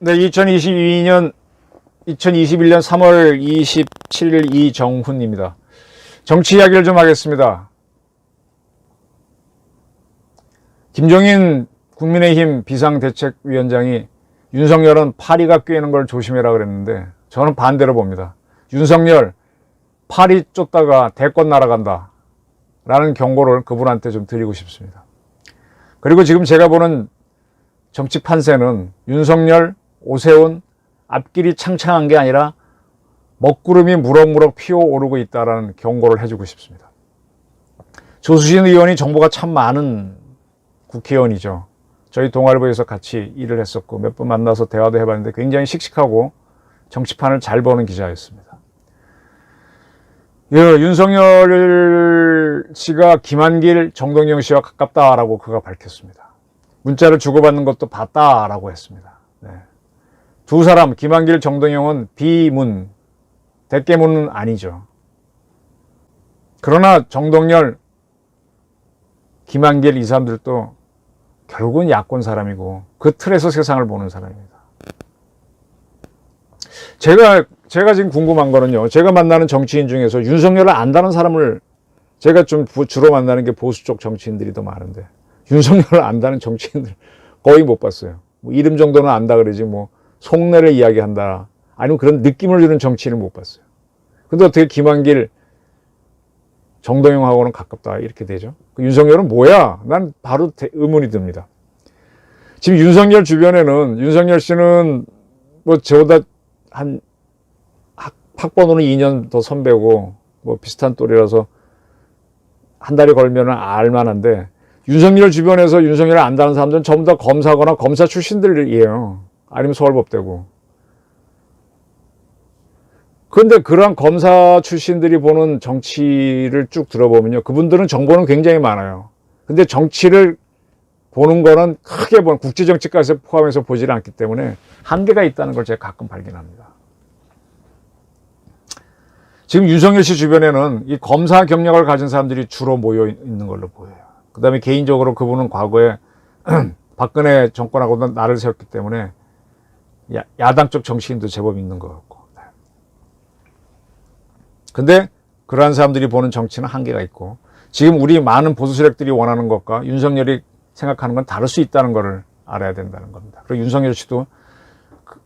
네, 2022년 2021년 3월 27일 이정훈입니다. 정치 이야기를 좀 하겠습니다. 김종인 국민의힘 비상대책위원장이 윤석열은 파리가 꿰는 걸 조심해라 그랬는데 저는 반대로 봅니다. 윤석열 파리 쫓다가 대권 날아간다 라는 경고를 그분한테 좀 드리고 싶습니다. 그리고 지금 제가 보는 정치 판세는 윤석열, 오세훈 앞길이 창창한 게 아니라 먹구름이 무럭무럭 피어오르고 있다라는 경고를 해주고 싶습니다. 조수진 의원이 정보가 참 많은 국회의원이죠. 저희 동아일보에서 같이 일을 했었고 몇 번 만나서 대화도 해봤는데 굉장히 씩씩하고 정치판을 잘 보는 기자였습니다. 예, 윤석열 씨가 김한길, 정동영 씨와 가깝다라고 그가 밝혔습니다. 문자를 주고받는 것도 봤다라고 했습니다. 네. 두 사람 김한길, 정동영은 비문, 대깨문은 아니죠. 그러나 정동열, 김한길 이 사람들도 결국은 야권 사람이고 그 틀에서 세상을 보는 사람입니다. 제가 제가 지금 궁금한 거는요. 제가 만나는 정치인 중에서 윤석열을 안다는 사람을 제가 좀 부- 주로 만나는 게 보수 쪽 정치인들이 더 많은데 윤석열을 안다는 정치인들 거의 못 봤어요. 뭐 이름 정도는 안다 그러지 뭐 속내를 이야기한다 아니면 그런 느낌을 주는 정치인을 못 봤어요. 근데 어떻게 김한길, 정동영하고는 가깝다 이렇게 되죠. 그 윤석열은 뭐야? 난 바로 대- 의문이 듭니다. 지금 윤석열 주변에는 윤석열 씨는 뭐 저보다 한 학, 학번으로 2년 더 선배고 뭐 비슷한 또래라서 한 달이 걸면은 알만한데 윤석열 주변에서 윤석열을 안다는 사람들은 전부 다 검사거나 검사 출신들이에요. 아니면 서울법대고. 그런데 그러한 검사 출신들이 보는 정치를 쭉 들어보면요. 그분들은 정보는 굉장히 많아요. 근데 정치를 보는 거는 크게 보는 국제정치까지 포함해서 보질 않기 때문에 한계가 있다는 걸 제가 가끔 발견합니다. 지금 윤석열 씨 주변에는 이 검사 경력을 가진 사람들이 주로 모여 있는 걸로 보여요. 그 다음에 개인적으로 그분은 과거에 박근혜 정권하고도 나를 세웠기 때문에 야, 야당 쪽 정치인도 제법 있는 것 같고. 네. 근데 그러한 사람들이 보는 정치는 한계가 있고 지금 우리 많은 보수 세력들이 원하는 것과 윤석열이 생각하는 건 다를 수 있다는 것을 알아야 된다는 겁니다. 그리고 윤석열 씨도 그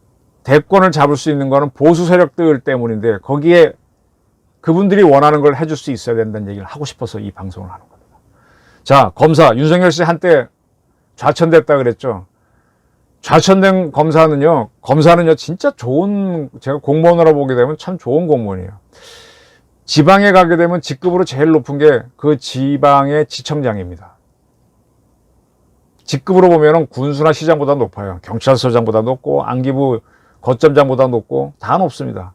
대권을 잡을 수 있는 거는 보수 세력들 때문인데 거기에 그분들이 원하는 걸 해줄 수 있어야 된다는 얘기를 하고 싶어서 이 방송을 하는 겁니다. 자, 검사 윤석열 씨 한때 좌천됐다 그랬죠. 좌천된 검사는요, 검사는요, 진짜 좋은, 제가 공무원으로 보게 되면 참 좋은 공무원이에요. 지방에 가게 되면 직급으로 제일 높은 게 그 지방의 지청장입니다. 직급으로 보면은 군수나 시장보다 높아요. 경찰서장보다 높고, 안기부 거점장보다 높고, 다 높습니다.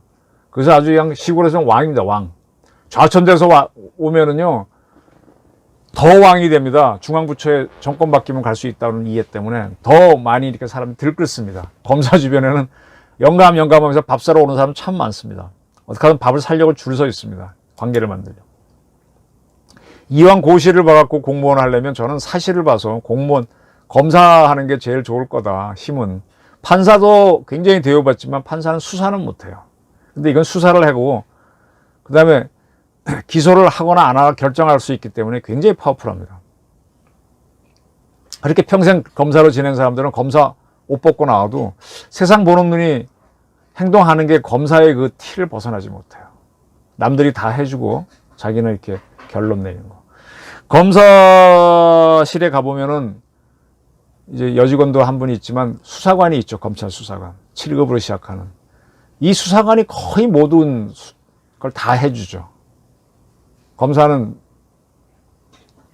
그래서 아주 그냥 시골에서는 왕입니다, 왕. 좌천돼서 와- 오면은요, 더 왕이 됩니다. 중앙부처에 정권 바뀌면 갈 수 있다는 이해 때문에 더 많이 이렇게 사람이 들끓습니다. 검사 주변에는 영감 영감하면서 밥 사러 오는 사람 참 많습니다. 어떻게 하면 밥을 살려고 줄 서 있습니다. 관계를 만들려. 이왕 고시를 봐갖고 공무원 하려면 저는 사실을 봐서 공무원 검사하는 게 제일 좋을 거다. 힘은 판사도 굉장히 대우받지만 판사는 수사는 못해요. 근데 이건 수사를 하고 그 다음에 기소를 하거나 안 하거나 결정할 수 있기 때문에 굉장히 파워풀합니다. 그렇게 평생 검사로 지낸 사람들은 검사 옷 벗고 나와도 세상 보는 눈이 행동하는 게 검사의 그 티를 벗어나지 못해요. 남들이 다 해주고 자기는 이렇게 결론 내리는 거. 검사실에 가보면은 이제 여직원도 한 분이 있지만 수사관이 있죠. 검찰 수사관. 7급으로 시작하는. 이 수사관이 거의 모든 걸 다 해주죠. 검사는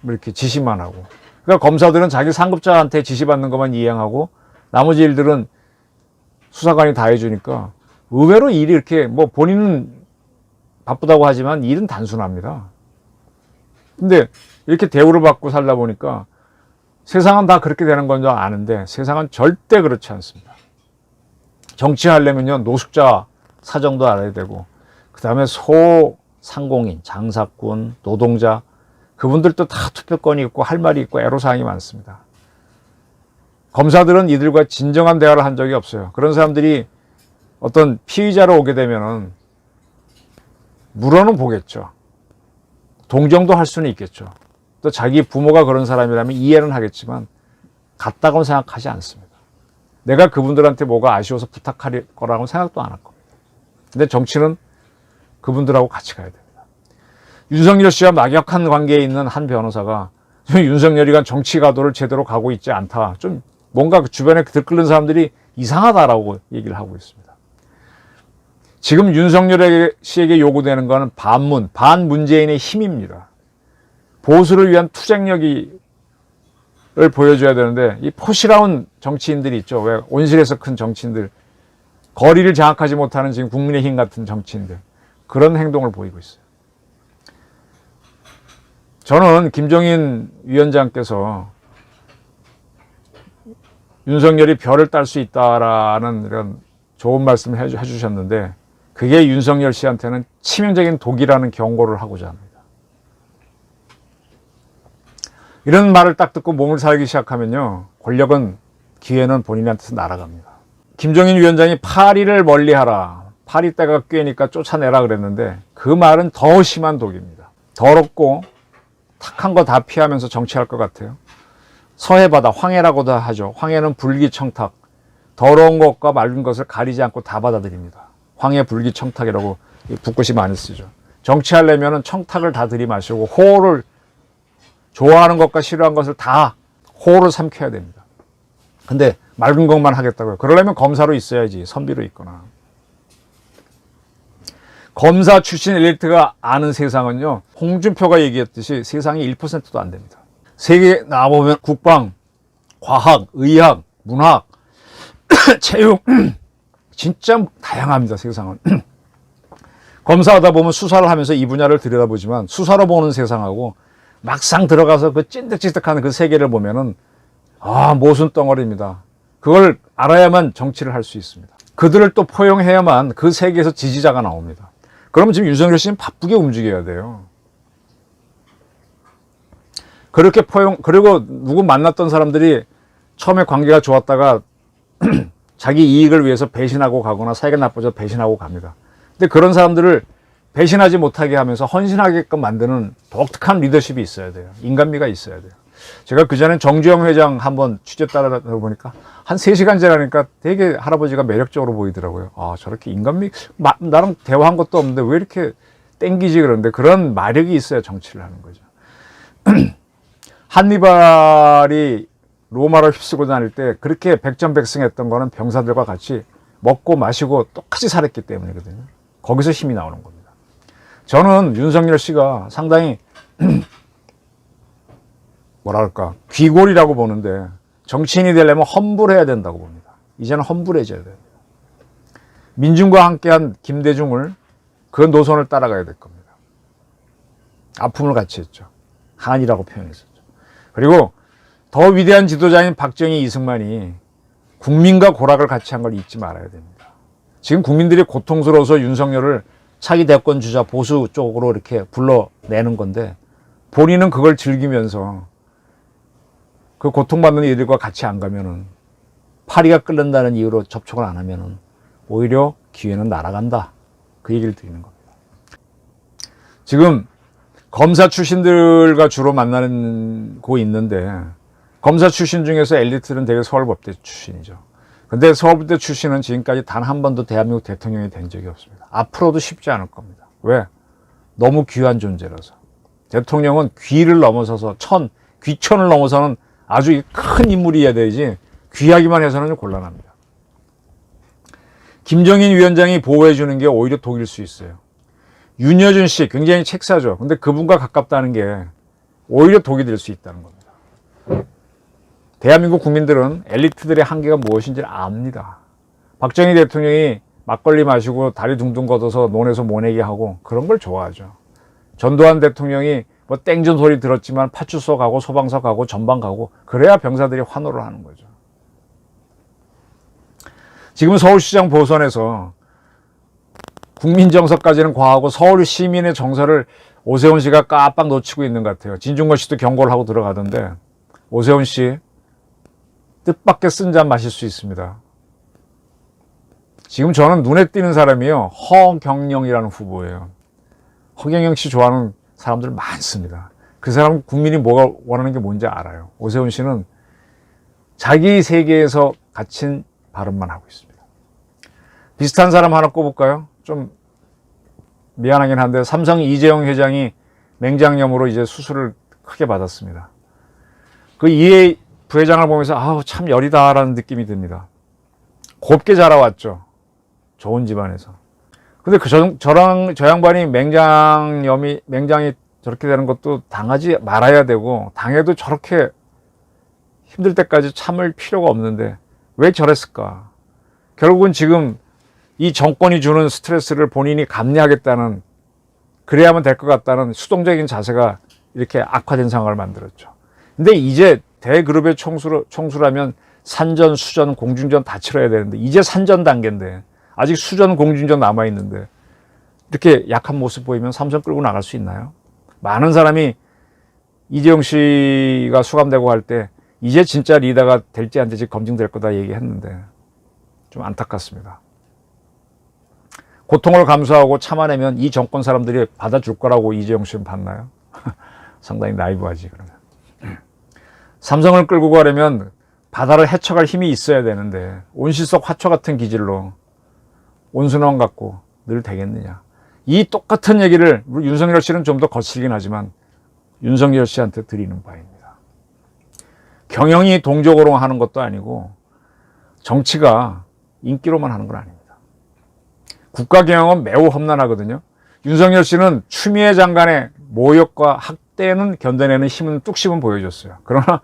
뭐 이렇게 지시만 하고. 그러니까 검사들은 자기 상급자한테 지시받는 것만 이행하고 나머지 일들은 수사관이 다 해주니까 의외로 일이 이렇게 뭐 본인은 바쁘다고 하지만 일은 단순합니다. 근데 이렇게 대우를 받고 살다 보니까 세상은 다 그렇게 되는 건 줄 아는데 세상은 절대 그렇지 않습니다. 정치하려면요 노숙자 사정도 알아야 되고 그 다음에 소상공인, 장사꾼, 노동자 그분들도 다 투표권이 있고 할 말이 있고 애로사항이 많습니다. 검사들은 이들과 진정한 대화를 한 적이 없어요. 그런 사람들이 어떤 피의자로 오게 되면은 물어는 보겠죠. 동정도 할 수는 있겠죠. 또 자기 부모가 그런 사람이라면 이해는 하겠지만 같다고 생각하지 않습니다. 내가 그분들한테 뭐가 아쉬워서 부탁할 거라고 생각도 안 할 겁니다. 근데 정치는 그분들하고 같이 가야 됩니다. 윤석열 씨와 막역한 관계에 있는 한 변호사가 좀 윤석열이가 정치 가도를 제대로 가고 있지 않다. 좀 뭔가 그 주변에 들끓는 사람들이 이상하다라고 얘기를 하고 있습니다. 지금 윤석열 씨에게 요구되는 것은 반문, 반문재인의 힘입니다. 보수를 위한 투쟁력이 을 보여줘야 되는데 이 포시라운 정치인들이 있죠. 왜 온실에서 큰 정치인들 거리를 장악하지 못하는 지금 국민의힘 같은 정치인들 그런 행동을 보이고 있어요. 저는 김종인 위원장께서 윤석열이 별을 딸 수 있다라는 이런 좋은 말씀을 해주- 해주셨는데 그게 윤석열 씨한테는 치명적인 독이라는 경고를 하고자 합니다. 이런 말을 딱 듣고 몸을 살기 시작하면요. 권력은 기회는 본인한테서 날아갑니다. 김종인 위원장이 파리를 멀리하라. 파리 때가 꿰니까 쫓아내라 그랬는데 그 말은 더 심한 독입니다. 더럽고 탁한 거 다 피하면서 정치할 것 같아요. 서해바다 황해라고도 하죠. 황해는 불기청탁. 더러운 것과 맑은 것을 가리지 않고 다 받아들입니다. 황해 불기청탁이라고 이 붓글씨 많이 쓰죠. 정치하려면 청탁을 다 들이마시고 호를 좋아하는 것과 싫어하는 것을 다 호를 삼켜야 됩니다. 근데 맑은 것만 하겠다고요. 그러려면 검사로 있어야지. 선비로 있거나. 검사 출신 엘리트가 아는 세상은요. 홍준표가 얘기했듯이 세상이 1%도 안 됩니다. 세계 나와보면 국방, 과학, 의학, 문학, 체육 진짜 다양합니다. 세상은. 검사하다 보면 수사를 하면서 이 분야를 들여다보지만 수사로 보는 세상하고 막상 들어가서 그 찐득찐득한 그 세계를 보면은 아 모순 덩어리입니다. 그걸 알아야만 정치를 할 수 있습니다. 그들을 또 포용해야만 그 세계에서 지지자가 나옵니다. 그러면 지금 윤석열 씨는 바쁘게 움직여야 돼요. 그렇게 포용 그리고 누구 만났던 사람들이 처음에 관계가 좋았다가 자기 이익을 위해서 배신하고 가거나 사이가 나빠져 배신하고 갑니다. 근데 그런 사람들을 배신하지 못하게 하면서 헌신하게끔 만드는 독특한 리더십이 있어야 돼요. 인간미가 있어야 돼요. 제가 그전에 정주영 회장 한번 취재 따라 보니까 한 3시간 지나니까 되게 할아버지가 매력적으로 보이더라고요. 아, 저렇게 인간미, 마, 나랑 대화한 것도 없는데 왜 이렇게 땡기지 그러는데 그런 마력이 있어야 정치를 하는 거죠. 한니발이 로마를 휩쓰고 다닐 때 그렇게 백전백승했던 거는 병사들과 같이 먹고 마시고 똑같이 살았기 때문이거든요. 거기서 힘이 나오는 겁니다. 저는 윤석열 씨가 상당히 뭐랄까 귀골이라고 보는데 정치인이 되려면 험불해야 된다고 봅니다. 이제는 험불해져야 돼요. 민중과 함께한 김대중을 그 노선을 따라가야 될 겁니다. 아픔을 같이 했죠. 한이라고 표현했었죠. 그리고 더 위대한 지도자인 박정희 이승만이 국민과 고락을 같이 한 걸 잊지 말아야 됩니다. 지금 국민들이 고통스러워서 윤석열을 차기 대권 주자 보수 쪽으로 이렇게 불러내는 건데 본인은 그걸 즐기면서 그 고통받는 이들과 같이 안 가면은 파리가 끓는다는 이유로 접촉을 안 하면은 오히려 기회는 날아간다. 그 얘기를 드리는 겁니다. 지금 검사 출신들과 주로 만나는 곳 있는데 검사 출신 중에서 엘리트는 대개 서울법대 출신이죠. 근데 서울대 출신은 지금까지 단 한 번도 대한민국 대통령이 된 적이 없습니다. 앞으로도 쉽지 않을 겁니다. 왜? 너무 귀한 존재라서. 대통령은 귀를 넘어서서 천, 귀천을 넘어서는 아주 큰 인물이어야 되지 귀하기만 해서는 좀 곤란합니다. 김정인 위원장이 보호해 주는 게 오히려 독일 수 있어요. 윤여준 씨 굉장히 책사죠. 근데 그분과 가깝다는 게 오히려 독이 될 수 있다는 겁니다. 대한민국 국민들은 엘리트들의 한계가 무엇인지를 압니다. 박정희 대통령이 막걸리 마시고 다리 둥둥 걷어서 논에서 모내기 하고 그런 걸 좋아하죠. 전두환 대통령이 뭐 땡전 소리 들었지만 파출소 가고 소방서 가고 전방 가고 그래야 병사들이 환호를 하는 거죠. 지금 서울시장 보선에서 국민 정서까지는 과하고 서울 시민의 정서를 오세훈 씨가 깜빡 놓치고 있는 것 같아요. 진중권 씨도 경고를 하고 들어가던데 오세훈 씨 뜻밖의 쓴 잔 마실 수 있습니다. 지금 저는 눈에 띄는 사람이요. 허경영이라는 후보예요. 허경영 씨 좋아하는 사람들 많습니다. 그 사람 국민이 뭐가 원하는 게 뭔지 알아요. 오세훈 씨는 자기 세계에서 갇힌 발언만 하고 있습니다. 비슷한 사람 하나 꼽을까요? 좀 미안하긴 한데 삼성 이재용 회장이 맹장염으로 이제 수술을 크게 받았습니다. 그 이해 부회장을 보면서 아우 참 열이다라는 느낌이 듭니다. 곱게 자라왔죠. 좋은 집안에서. 근데 그 저, 저랑 저 양반이 맹장염이 맹장이 저렇게 되는 것도 당하지 말아야 되고 당해도 저렇게 힘들 때까지 참을 필요가 없는데 왜 저랬을까? 결국은 지금 이 정권이 주는 스트레스를 본인이 감내하겠다는 그래야만 될 것 같다는 수동적인 자세가 이렇게 악화된 상황을 만들었죠. 근데 이제 대그룹의 총수로, 총수라면 산전, 수전, 공중전 다 치러야 되는데 이제 산전 단계인데 아직 수전, 공중전 남아 있는데 이렇게 약한 모습 보이면 삼성 끌고 나갈 수 있나요? 많은 사람이 이재용 씨가 수감되고 할 때 이제 진짜 리더가 될지 안 될지 검증될 거다 얘기했는데 좀 안타깝습니다. 고통을 감수하고 참아내면 이 정권 사람들이 받아줄 거라고 이재용 씨는 봤나요? 상당히 나이브하지 그러면. 삼성을 끌고 가려면 바다를 헤쳐갈 힘이 있어야 되는데 온실속 화초 같은 기질로 온순원 갖고 늘 되겠느냐. 이 똑같은 얘기를 윤석열 씨는 좀 더 거칠긴 하지만 윤석열 씨한테 드리는 바입니다. 경영이 동족으로 하는 것도 아니고 정치가 인기로만 하는 건 아닙니다. 국가 경영은 매우 험난하거든요. 윤석열 씨는 추미애 장관의 모욕과 학대는 견뎌내는 힘은 뚝심은 보여줬어요. 그러나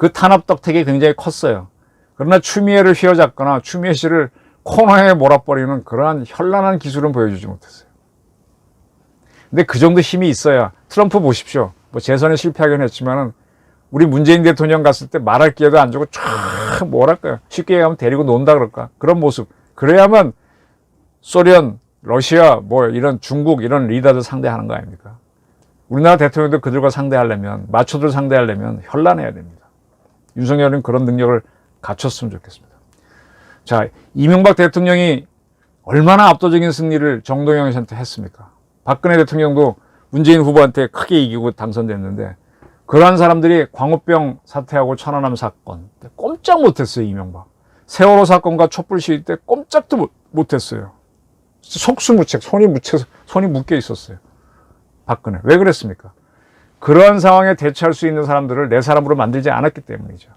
그 탄압 덕택이 굉장히 컸어요. 그러나 추미애를 휘어잡거나 추미애 씨를 코너에 몰아버리는 그러한 현란한 기술은 보여주지 못했어요. 근데 그 정도 힘이 있어야 트럼프 보십시오. 뭐 재선에 실패하긴 했지만은 우리 문재인 대통령 갔을 때 말할 기회도 안 주고 쫙 뭐랄까요. 쉽게 얘기하면 데리고 논다 그럴까. 그런 모습. 그래야만 소련, 러시아, 뭐 이런 중국 이런 리더들 상대하는 거 아닙니까? 우리나라 대통령도 그들과 상대하려면 마초들 상대하려면 현란해야 됩니다. 윤석열은 그런 능력을 갖췄으면 좋겠습니다. 자, 이명박 대통령이 얼마나 압도적인 승리를 정동영 씨한테 했습니까? 박근혜 대통령도 문재인 후보한테 크게 이기고 당선됐는데 그러한 사람들이 광우병 사태하고 천안함 사건 꼼짝 못했어요 이명박. 세월호 사건과 촛불 시위 때 꼼짝도 못, 못했어요. 속수무책 손이 묻혀 손이 묶여 있었어요. 박근혜 왜 그랬습니까? 그러한 상황에 대처할 수 있는 사람들을 내 사람으로 만들지 않았기 때문이죠.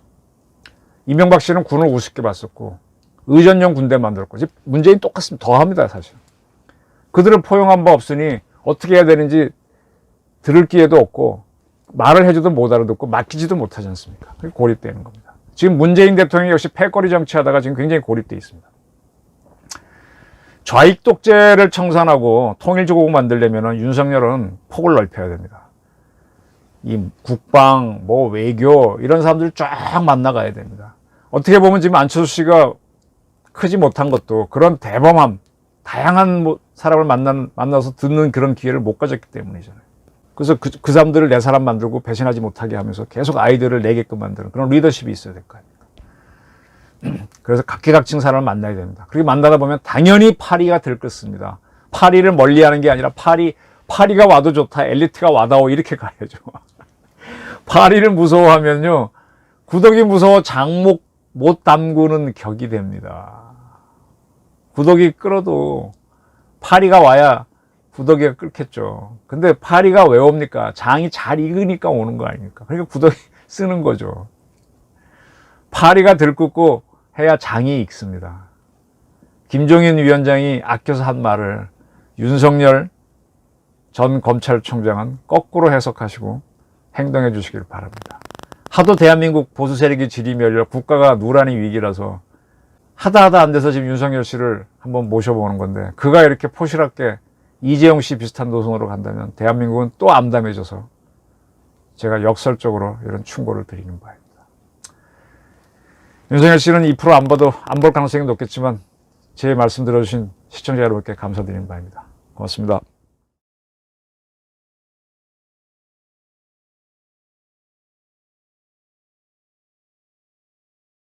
이명박 씨는 군을 우습게 봤었고 의전용 군대 만들었고 문재인 똑같습니다. 더 합니다 사실. 그들은 포용한 바 없으니 어떻게 해야 되는지 들을 기회도 없고 말을 해줘도 못 알아듣고 맡기지도 못하지 않습니까? 고립되는 겁니다. 지금 문재인 대통령이 역시 패거리 정치하다가 지금 굉장히 고립돼 있습니다. 좌익 독재를 청산하고 통일조국 만들려면 윤석열은 폭을 넓혀야 됩니다. 이 국방, 뭐 외교 이런 사람들 쫙 만나가야 됩니다. 어떻게 보면 지금 안철수 씨가 크지 못한 것도 그런 대범함, 다양한 뭐 사람을 만난, 만나서 듣는 그런 기회를 못 가졌기 때문이잖아요. 그래서 그, 그 사람들을 내 사람 만들고 배신하지 못하게 하면서 계속 아이들을 내게끔 만드는 그런 리더십이 있어야 될 거 아닙니까? 그래서 각계각층 사람을 만나야 됩니다. 그렇게 만나다 보면 당연히 파리가 들끓습니다. 파리를 멀리 하는 게 아니라 파리 파리가 와도 좋다, 엘리트가 와다오 이렇게 가야죠. 파리를 무서워하면요, 구덕이 무서워 장목 못 담그는 격이 됩니다. 구덕이 끌어도 파리가 와야 구덕이가 끓겠죠. 근데 파리가 왜 옵니까? 장이 잘 익으니까 오는 거 아닙니까? 그러니까 구덕이 쓰는 거죠. 파리가 들끓고 해야 장이 익습니다. 김종인 위원장이 아껴서 한 말을 윤석열 전 검찰총장은 거꾸로 해석하시고 행동해 주시길 바랍니다. 하도 대한민국 보수 세력이 지리멸려 국가가 누란의 위기라서 하다 하다 안 돼서 지금 윤석열 씨를 한번 모셔보는 건데 그가 이렇게 포실하게 이재용 씨 비슷한 노선으로 간다면 대한민국은 또 암담해져서 제가 역설적으로 이런 충고를 드리는 바입니다. 윤석열 씨는 2%안 봐도 안 볼 가능성이 높겠지만 제 말씀 들어주신 시청자 여러분께 감사드리는 바입니다. 고맙습니다.